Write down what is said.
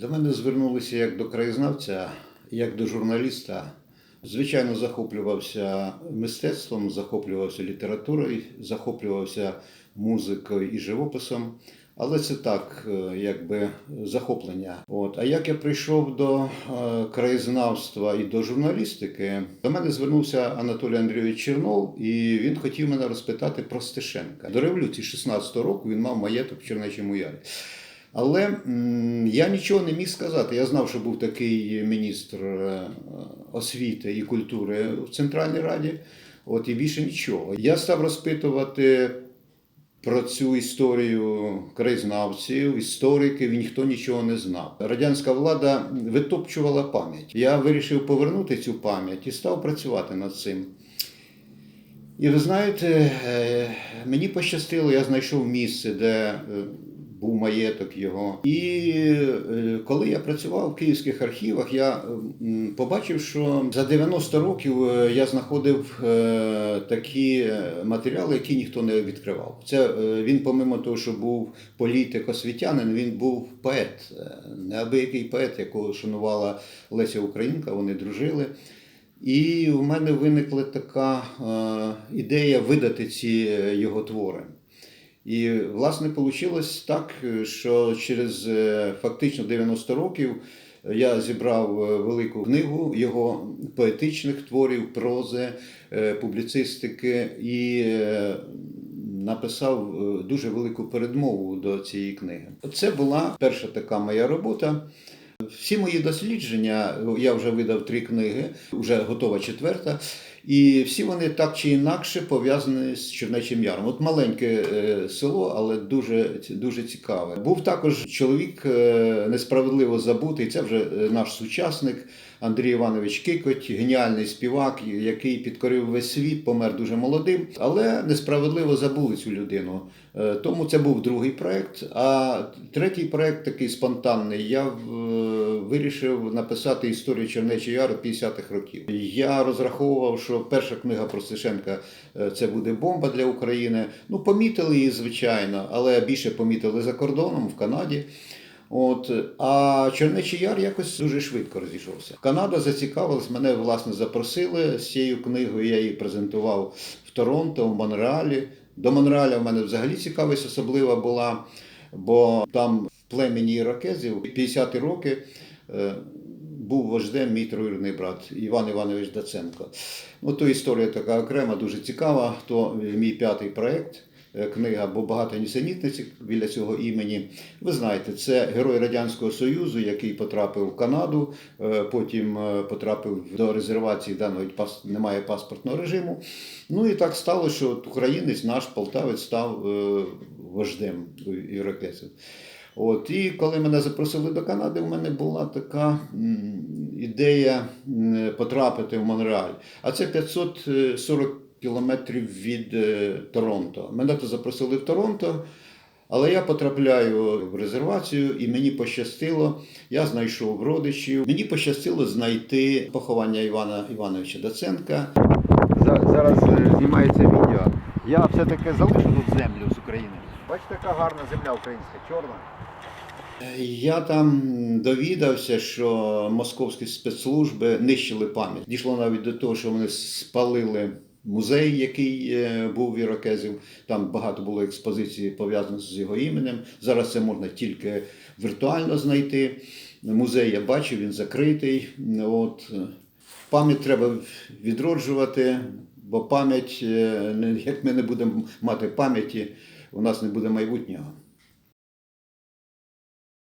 До мене звернулися як до краєзнавця, як до журналіста. Звичайно, захоплювався мистецтвом, захоплювався літературою, захоплювався музикою і живописом. Але це так, е, якби захоплення. От. А як я прийшов до е, краєзнавства і до журналістики, до мене звернувся Анатолій Андрійович Чернов, і він хотів мене розпитати про Стешенка. До революції 16-го року він мав маєток в Чернечому Ярі. Але я нічого не міг сказати. Я знав, що був такий міністр е, освіти і культури в Центральній Раді. От і більше нічого. Я став розпитувати про цю історію краєзнавців, істориків, і ніхто нічого не знав. Радянська влада витопчувала пам'ять. Я вирішив повернути цю пам'ять і став працювати над цим. І ви знаєте, е, мені пощастило, я знайшов місце, де е, був маєток його. І е, коли я працював в київських архівах, я побачив, що за 90 років е, я знаходив е, такі матеріали, які ніхто не відкривав. Це він, помимо того, що був політик, освітянин, він був поет, неабиякий поет, якого шанувала Леся Українка, вони дружили. І в мене виникла така ідея видати ці його твори. І, власне, вийшло так, що через е, фактично 90 років я зібрав е, велику книгу його поетичних творів, прози, е, публіцистики і е, написав е, дуже велику передмову до цієї книги. Це була перша така моя робота. Всі мої дослідження, я вже видав три книги, вже готова четверта. І всі вони так чи інакше пов'язані з Чернечим Яром. От маленьке е, село, але дуже, дуже цікаве. Був також чоловік е, несправедливо забутий. Це вже е, наш сучасник Андрій Іванович Кикоть, геніальний співак, який підкорив весь світ, помер дуже молодим, але несправедливо забули цю людину. Тому це був другий проект. А третій проект такий спонтанний. Я е, вирішив написати історію Чернечого Яру 50-х років. Я розраховував, що перша книга про Стешенка е, це буде бомба для України. Ну, помітили її, звичайно, але більше помітили за кордоном в Канаді. От, а Чернечий Яр якось дуже швидко розійшовся. Канада зацікавилась, мене власне запросили з цією книгою. Я її презентував в Торонто, в Монреалі. До Монреаля в мене взагалі цікавість особлива була, бо там в племені іракезів 50-ті роки був вождем мій троюрідний брат Іван Іванович Даценко. Ну, то історія така окрема, дуже цікава. То мій п'ятий проєкт. е, Книга, бо багато нісенітниць біля цього імені. Ви знаєте, це герой Радянського Союзу, який потрапив в Канаду, е, потім е, потрапив до резервації, пас- немає паспортного режиму. Ну і так стало, що українець, наш полтавець, став е, вождем ірокесів. От, і коли мене запросили до Канади, у мене була така ідея потрапити в Монреаль. А це 540 кілометрів від е, Торонто. Мене то запросили в Торонто. Але я потрапляю в резервацію, і мені пощастило, я знайшов родичів. Мені пощастило знайти поховання Івана Івановича Даценка. Зараз е, знімається відео. Я все-таки залишу тут землю з України. Бачите, яка гарна земля українська, чорна. Я там довідався, що московські спецслужби нищили пам'ять. Дійшло навіть до того, що вони спалили музей, який е, був в Ірокезів. Там багато було експозицій пов'язаних з його іменем. Зараз це можна тільки віртуально знайти. Музей я бачив, він закритий. От. Пам'ять треба відроджувати, бо пам'ять, е, як ми не будемо мати пам'яті, у нас не буде майбутнього.